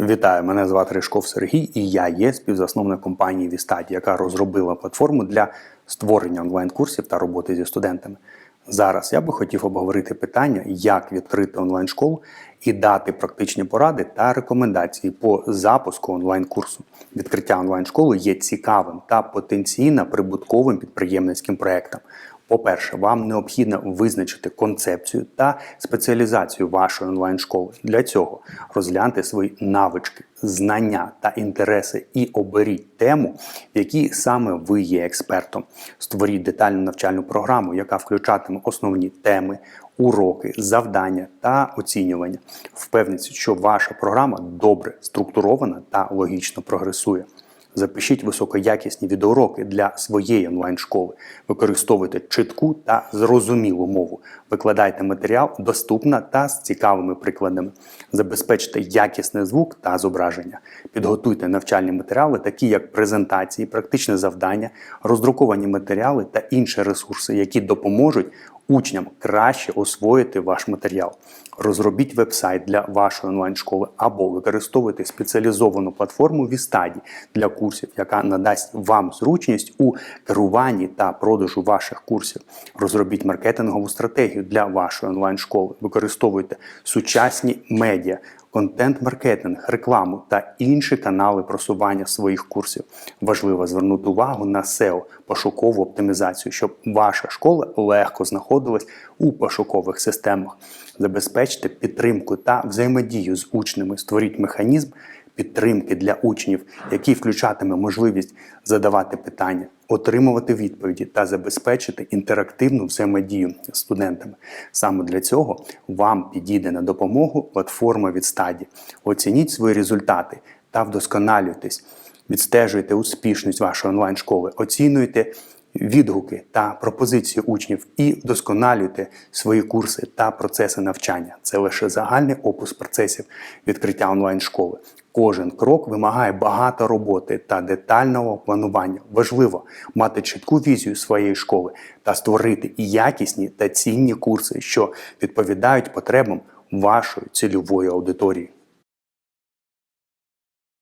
Вітаю, мене звати Ришков Сергій, і я є співзасновник компанії Вістаді, яка розробила платформу для створення онлайн-курсів та роботи зі студентами. Зараз я би хотів обговорити питання, як відкрити онлайн-школу і дати практичні поради та рекомендації по запуску онлайн-курсу. Відкриття онлайн-школи є цікавим та потенційно прибутковим підприємницьким проектом. По-перше, вам необхідно визначити концепцію та спеціалізацію вашої онлайн-школи. Для цього розгляньте свої навички, знання та інтереси і оберіть тему, в якій саме ви є експертом. Створіть детальну навчальну програму, яка включатиме основні теми, уроки, завдання та оцінювання. Впевніться, що ваша програма добре структурована та логічно прогресує. Запишіть високоякісні відеоуроки для своєї онлайн-школи. Використовуйте чітку та зрозумілу мову. Викладайте матеріал доступно та з цікавими прикладами. Забезпечте якісний звук та зображення. Підготуйте навчальні матеріали, такі як презентації, практичне завдання, роздруковані матеріали та інші ресурси, які допоможуть учням краще освоїти ваш матеріал. Розробіть веб-сайт для вашої онлайн-школи або використовуйте спеціалізовану платформу Вістаді для курсів, яка надасть вам зручність у керуванні та продажу ваших курсів. Розробіть маркетингову стратегію для вашої онлайн-школи. Використовуйте сучасні медіа, контент-маркетинг, рекламу та інші канали просування своїх курсів. Важливо звернути увагу на SEO, пошукову оптимізацію, щоб ваша школа легко знаходилась у пошукових системах. Забезпечте підтримку та взаємодію з учнями, створіть механізм підтримки для учнів, який включатиме можливість задавати питання, отримувати відповіді та забезпечити інтерактивну взаємодію з студентами. Саме для цього вам підійде на допомогу платформа від стаді. Оцініть свої результати та вдосконалюйтесь. Відстежуйте успішність вашої онлайн-школи, оцінюйте відгуки та пропозиції учнів і вдосконалюйте свої курси та процеси навчання. Це лише загальний опис процесів відкриття онлайн-школи. Кожен крок вимагає багато роботи та детального планування. Важливо мати чітку візію своєї школи та створити якісні та цінні курси, що відповідають потребам вашої цільової аудиторії.